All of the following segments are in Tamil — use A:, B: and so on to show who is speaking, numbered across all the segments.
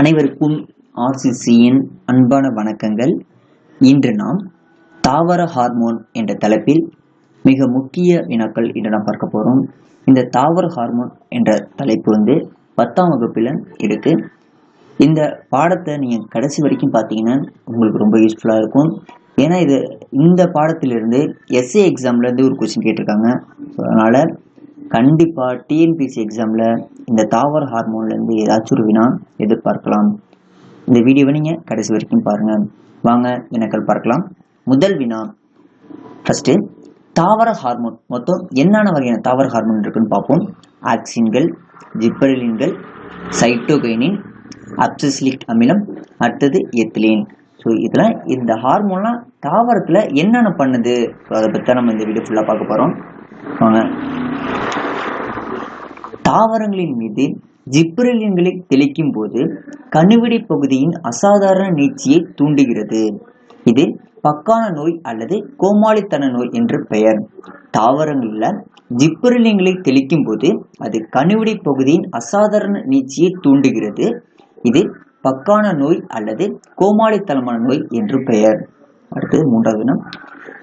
A: அனைவருக்கும் ஆர்சிசியின் அன்பான வணக்கங்கள். இன்று நாம் தாவர ஹார்மோன் என்ற தலைப்பில் மிக முக்கிய வினாக்கள் இன்று நாம் பார்க்க போகிறோம் இந்த தாவர ஹார்மோன் என்ற தலைப்பு வந்து பத்தாம் வகுப்பில் இருக்கு. இந்த பாடத்தை நீங்கள் கடைசி வரைக்கும் பார்த்தீங்கன்னா உங்களுக்கு ரொம்ப யூஸ்ஃபுல்லாக இருக்கும். ஏன்னா இது இந்த பாடத்திலிருந்து எஸ்ஏ எக்ஸாம்லேருந்து ஒரு கொஸ்டின் கேட்டிருக்காங்க. ஸோ அதனால் கண்டிப்பாக டிஎன்பிசி எக்ஸாமில் இந்த தாவர ஹார்மோன்லேருந்து ஏதாச்சும் ஒரு வினா எதிர்பார்க்கலாம். இந்த வீடியோவை நீங்கள் கடைசி வரைக்கும் பாருங்கள் வாங்க வினாக்கள் பார்க்கலாம். முதல் வினா. ஃபஸ்ட்டு தாவர ஹார்மோன் மொத்தம் என்னென்ன வகையான தாவர ஹார்மோன் இருக்குன்னு பார்ப்போம். ஆக்சின்கள் ஜிப்பரலின்கள் சைட்டோகைனின் அப்சிஸ்லிக் அமிலம் அடுத்தது எத்திலீன் ஸோ இதெல்லாம் இந்த ஹார்மோன்லாம் தாவரத்தில் என்னென்ன பண்ணுது? ஸோ அதை பற்றி தான் நம்ம இந்த வீடியோ ஃபுல்லாக பார்க்க போகிறோம் வாங்க. தாவரங்களின் மீது ஜிப்ரலின்களை தெளிக்கும் போது கணுவிடை பகுதியின் அசாதாரண நீட்சியை தூண்டுகிறது. இது பக்கான நோய் அல்லது கோமாளித்தன நோய் என்று பெயர். தாவரங்களில் ஜிப்ரலின்களை தெளிக்கும் போது அது கணுவிடை பகுதியின் அசாதாரண நீட்சியை தூண்டுகிறது. இது பக்கான நோய் அல்லது கோமாளித்தனமான நோய் என்று பெயர். அடுத்தது மூன்றாவது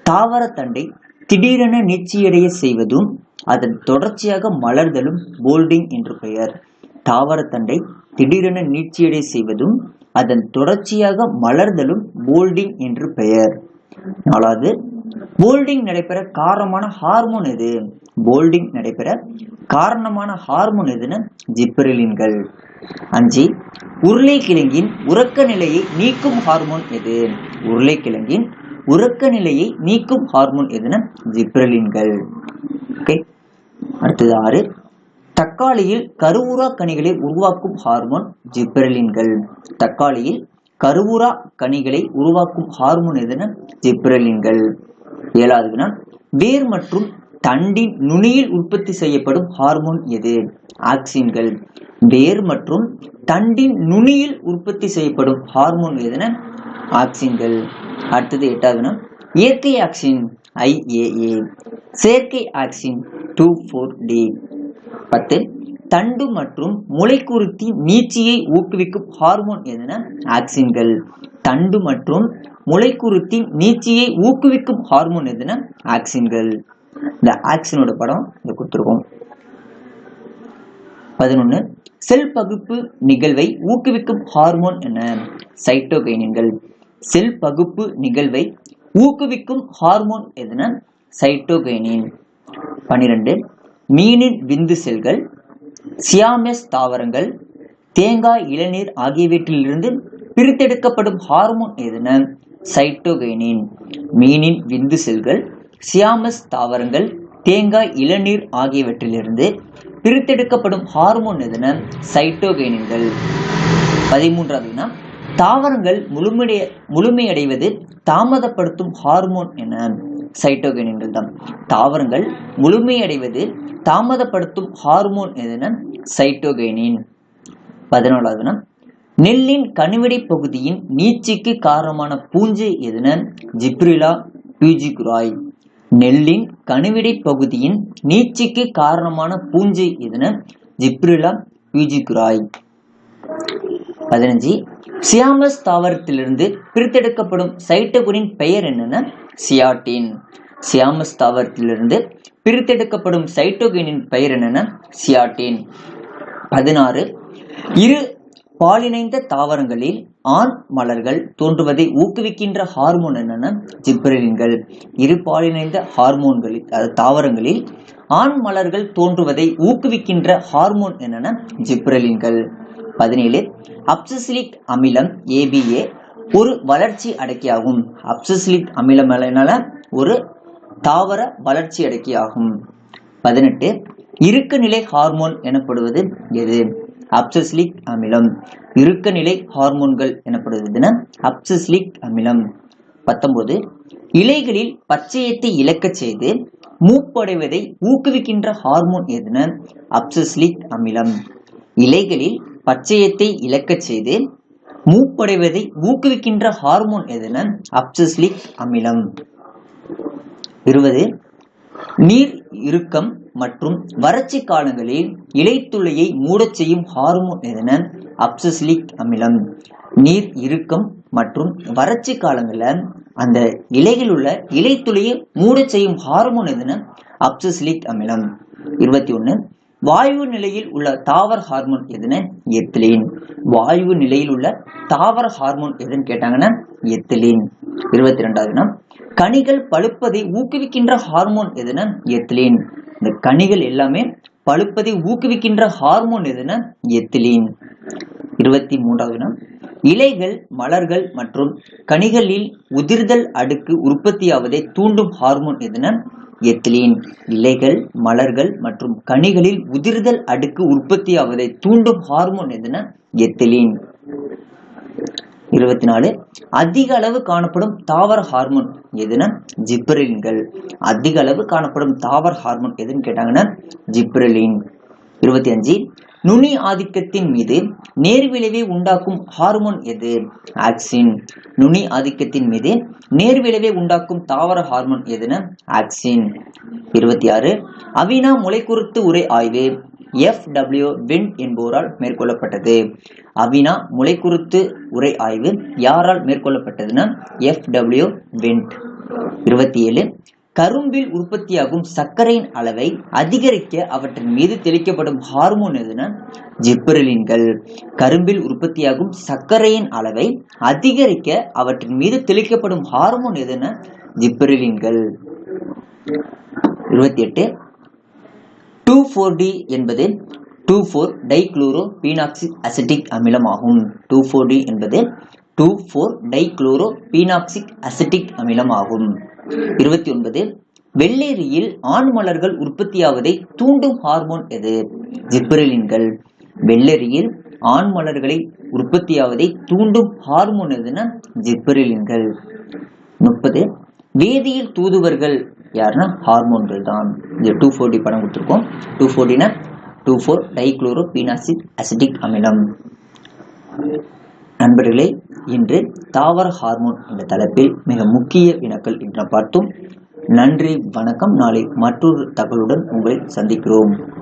A: தாவர தண்டை திடீரென நீச்சியடைய செய்வதும் அதன் தொடர்ச்சியாக மலர்தலும் போல்டிங் என்று பெயர். தாவரத்தண்டை திடீரென நீட்சியடை செய்வதும் அதன் தொடர்ச்சியாக மலர்தலும் போல்டிங் என்று பெயர். நாலாவது போல்டிங் நடைபெற காரணமான ஹார்மோன் எது? போல்டிங் நடைபெற காரணமான ஹார்மோன் எதுன்னு ஜிப்ரிலின்கள். அஞ்சு உருளைக்கிழங்கின் உறக்க நிலையை நீக்கும் ஹார்மோன் எது? உருளைக்கிழங்கின் உறக்க நிலையை நீக்கும் ஹார்மோன் எதுன்னு ஜிப்ரலின்கள். ஓகே அடுத்தது ஆறு. தக்காளியில் கருவுரா கனிகளை உருவாக்கும் ஹார்மோன் ஜிப்ரலின்கள். தக்காளியில் கருவுரா கனிகளை உருவாக்கும் ஹார்மோன் எதுன்னு ஜிப்ரலின்கள். ஏழாவது வினா வேர் மற்றும் தண்டின் நுனியில் உற்பத்தி செய்யப்படும் ஹார்மோன் எது? ஆக்சின்கள். வேர் மற்றும் தண்டின் நுனியில் உற்பத்தி செய்யப்படும் ஹார்மோன் எதுன? ஆக்சின்கள். அடுத்தது எட்டாவதுனா இயற்கை ஆக்சின் ஐஏஏ செயற்கை ஆக்சின் டூ ஃபோர் டி. பத்து தண்டு மற்றும் முளைக்குறுத்தி நீட்சியை ஊக்குவிக்கும் ஹார்மோன் எதுனா? ஆக்சின்கள். தண்டு மற்றும் முளைக்குறுத்தி நீட்சியை ஊக்குவிக்கும் ஹார்மோன் எதுனா? ஆக்சின்கள். இந்த ஆக்சினோட படம் இங்க கொடுத்துருக்கோம். பதினொன்று செல் பகுப்பு நிகழ்வை ஊக்குவிக்கும் ஹார்மோன் என்ன? சைட்டோகைனின்கள். செல் பகுப்பு நிகழ்வை ஊக்குவிக்கும் ஹார்மோன் எதுனா? சைட்டோகைனின் பன்னிரெண்டு மீனின் விந்து செல்கள் சியாமெஸ் தாவரங்கள் தேங்காய் இளநீர் ஆகியவற்றிலிருந்து பிரித்தெடுக்கப்படும் ஹார்மோன் எதுன? சைட்டோகைனின் மீனின் விந்து செல்கள் சியாமஸ் தாவரங்கள் தேங்காய் இளநீர் ஆகியவற்றிலிருந்து பிரித்தெடுக்கப்படும் ஹார்மோன் எதுன? சைட்டோகைனின்கள் பதிமூன்றாவதுனா தாவரங்கள் முழுமைய முழுமையடைவது தாமதப்படுத்தும் ஹார்மோன் என? சைட்டோகைனின்கள் தான். தாவரங்கள் முழுமையடைவது தாமதப்படுத்தும் ஹார்மோன் எதுன சைட்டோகைனின். பதினாலாவதுனா நெல்லின் கணுவிடை பகுதியின் நீட்சிக்கு காரணமான பூஞ்சை எதுன ஜிப்ரிலா பியூஜிகுராய். நெல்லின் கணுவிடை பகுதியின் நீட்சிக்கு காரணமான பூஞ்சை எதுன ஜிப்ரிலா பியூஜிகுராய். பதினஞ்சு சியாமஸ் தாவரத்திலிருந்து பிரித்தெடுக்கப்படும் சைட்டகுனின் பெயர் என்னென்ன? சியாட்டின். சியாமஸ் தாவரத்திலிருந்து பிரித்தெடுக்கப்படும் சைட்டோகினின் பெயர் என்னென்ன? சியாட்டின். பதினாறு. இரு பாலினைந்த தாவரங்களில் ஆண் மலர்கள் தோன்றுவதை ஊக்குவிக்கின்ற ஹார்மோன் என்னென்ன? ஜிப்ரலின்கள். இரு பாலினைந்த ஹார்மோன்களில் அதாவது தாவரங்களில் ஆண் மலர்கள் தோன்றுவதை ஊக்குவிக்கின்ற ஹார்மோன் என்னென்ன? ஜிப்ரலின்கள். பதினேழு. அப்சிசிலிக் அமிலம் ஏபிஏ ஒரு வளர்ச்சி அடக்கியாகும். அப்சிசிலிக் அமிலம் ஒரு தாவர வளர்ச்சி அடக்கியாகும். பதினெட்டு. இறுக்க நிலை ஹார்மோன் எனப்படுவது எது? அப்சஸ்லிக் அமிலம். இறுக்க நிலை ஹார்மோன்கள் எனப்படுவதுன அப்சஸ்லிக் அமிலம். பத்தொன்பது. இலைகளில் பச்சையத்தை இழக்கச் செய்து மூப்படைவதை ஊக்குவிக்கின்ற ஹார்மோன் எதுன அப்சஸ்லிக் அமிலம். இலைகளில் பச்சையத்தை இழக்கச் செய்து மூப்படைவதை ஊக்குவிக்கின்ற ஹார்மோன் எதுன அப்சஸ்லிக் அமிலம். இருபது நீர் இறுக்கம் மற்றும் வறட்சி காலங்களில் இலைத்துளையை மூடச் செய்யும் ஹார்மோன் எதன அப்சஸ்லிக் அமிலம். நீர் இறுக்கம் மற்றும் வறட்சி காலங்களில் அந்த இலையில் உள்ள இலைத்துளையை மூடச் செய்யும் ஹார்மோன் எதுனா அப்சஸ்லிக் அமிலம். இருபத்தி ஒண்ணு வாயு நிலையில் உள்ள தாவர ஹார்மோன் எதுன்னு எத்திலீன். வாயு நிலையில் உள்ள தாவர ஹார்மோன் எதுன்னு கேட்டாங்கன்னா எத்திலீன். இருபத்தி ரெண்டாவதுனா கனிகள் பழுப்பதை ஊக்குவிக்கின்ற ஹார்மோன் எதுனா எத்திலீன். இந்த கனிகள் எல்லாமே பழுப்பதை ஊக்குவிக்கின்ற ஹார்மோன் எதுனா எத்திலீன். இருபத்தி மூன்றாவது இலைகள் மலர்கள் மற்றும் கனிகளில் உதிர்தல் அடுக்கு உற்பத்தியாவதை தூண்டும் ஹார்மோன் எதுனா எத்திலீன் இலைகள் மலர்கள் மற்றும் கனிகளில் உதிர்தல் அடுக்கு உற்பத்தியாவதை தூண்டும் ஹார்மோன் எதுனா எத்திலீன். இருபத்தி நாலு அதிக அளவு காணப்படும் தாவர ஹார்மோன் எதுனா ஜிப்ரலின்கள். அதிக அளவு காணப்படும் தாவர ஹார்மோன் எதுன்னு கேட்டாங்கன்னா ஜிப்ரலின். இருபத்தி அஞ்சு நுனி ஆதிக்கத்தின் மீது நேர்விளைவை உண்டாக்கும் ஹார்மோன் எது? ஆக்சின் நுனி ஆதிக்கத்தின் மீது நேர்விளைவை உண்டாக்கும் தாவர ஹார்மோன் எதுனா ஆக்சின் இருபத்தி ஆறு. அவினா முளைக்குறுத்து உரை ஆய்வு. எஃப் டபிள்யூ வின் என்போரால் மேற்கொள்ளப்பட்டது. அவினா முளைக்குறுத்து உரை ஆய்வு யாரால் மேற்கொள்ளப்பட்டதுன்னா? F W வின்ட். இருபத்தி ஏழு. கரும்பில் உற்பத்தியாகும் சர்க்கரையின் அளவை அதிகரிக்க அவற்றின் மீது தெளிக்கப்படும் ஹார்மோன் எதுனா ஜிப்ரலின்கள். கரும்பில் உற்பத்தியாகும் சர்க்கரையின் அளவை அதிகரிக்க அவற்றின் மீது தெளிக்கப்படும் ஹார்மோன் எதுனா ஜிப்ரலின்கள். இருபத்தி எட்டு. டூ ஃபோர் டி என்பது two four dichloro phenoxy acetic அமிலம் ஆகும் டூ ஃபோர் டி என்பது two four dichloro phenoxy acetic அமிலம் ஆகும் இருபத்தி ஒன்பது வெள்ளேரியில் ஆண் மலர்கள் உற்பத்தியாவதை தூண்டும் ஹார்மோன் எது? ஜிப்ரலின்கள். வெள்ளரியில் ஆண் மலர்களை உற்பத்தியாவதை தூண்டும் ஹார்மோன் எதுன்னா ஜிப்ரலின்கள். முப்பது வேதியியல் தூதுவர்கள் யாருன்னா? ஹார்மோன்கள் தான். இது டூ ஃபோர்டி படம் கொடுத்துருக்கோம். Two ஃபோர்டினா two four dichloro phenoxy acetic அமிலம் நண்பர்களே இன்று தாவர ஹார்மோன் என்ற தலைப்பில் மிக முக்கிய வினாக்கள் என்று பார்த்தோம் நன்றி வணக்கம். நாளை மற்றொரு தகவலுடன் உங்களை சந்திக்கிறோம்.